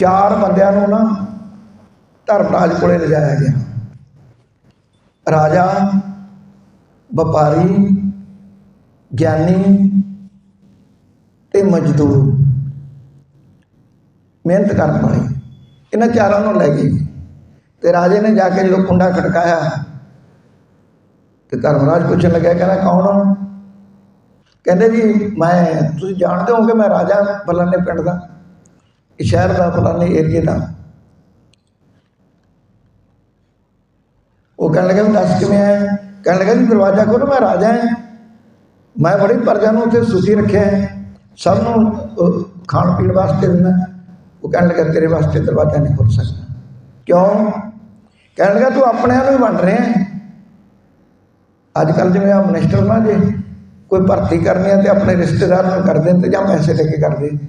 ਚਾਰ ਬੰਦਿਆਂ ਨੂੰ ਨਾ ਧਰਮਰਾਜ ਕੋਲੇ ਲਿਜਾਇਆ ਗਿਆ। ਰਾਜਾ, ਵਪਾਰੀ, ਗਿਆਨੀ ਤੇ ਮਜ਼ਦੂਰ। ਮਿਹਨਤ ਕਰਨ ਵਾਲੇ। ਇਹਨਾਂ ਚਾਰਾਂ ਨੂੰ ਲੈ ਗਏ। ਤੇ ਰਾਜੇ ਨੇ ਜਾ ਕੇ ਜਦੋਂ ਕੁੰਡਾ ਖੜਕਾਇਆ ਤੇ ਧਰਮਰਾਜ ਪੁੱਛਣ ਲੱਗਿਆ, ਕਹਿੰਦਾ, ਕੌਣ ਹੋ? ਕਹਿੰਦੇ ਜੀ, ਮੈਂ, ਤੁਸੀਂ ਜਾਣਦੇ ਹੋਗੇ ਮੈਂ ਰਾਜਾ ਫਲਾਣੇ ਪਿੰਡ ਦਾ। ਇਹ ਸ਼ਹਿਰ ਦਾ ਫਲਾਣੇ ਏਰੀਏ ਦਾ। ਉਹ ਕਹਿਣ ਲੱਗਾ ਵੀ ਦੱਸ ਕਿਵੇਂ ਆਇਆ? ਕਹਿਣ ਲੱਗਾ ਜੀ ਦਰਵਾਜ਼ਾ ਖੋਲੋ ਮੈਂ ਰਾਜਾ ਹਾਂ। ਮੈਂ ਬੜੀ ਪ੍ਰਜਾ ਨੂੰ ਉੱਥੇ ਸੁਖੀ ਰੱਖਿਆ ਹੈ। ਸਭ ਨੂੰ ਖਾਣ ਪੀਣ ਵਾਸਤੇ ਦਿੰਦਾ। ਉਹ ਕਹਿਣ ਲੱਗਾ, ਤੇਰੇ ਵਾਸਤੇ ਦਰਵਾਜ਼ਾ ਨਹੀਂ ਖੁੱਲ ਸਕਦਾ। ਕਿਉਂ? ਕਹਿਣ ਲੱਗਾ, ਤੂੰ ਆਪਣੇ ਆਪ ਨੂੰ ਹੀ ਵੰਡ ਰਿਹਾ ਹੈ। ਅੱਜ ਕੱਲ੍ਹ ਜਿਵੇਂ ਆ ਮਿਨਿਸਟਰ ਨਾ ਜੇ, ਕੋਈ ਭਰਤੀ ਕਰਨੀ ਹੈ ਤੇ ਆਪਣੇ ਰਿਸ਼ਤੇਦਾਰ ਨੂੰ ਕਰਦੇ ਨੇ ਤੇ ਜਾਂ ਪੈਸੇ ਲੈ ਕੇ ਕਰਦੇ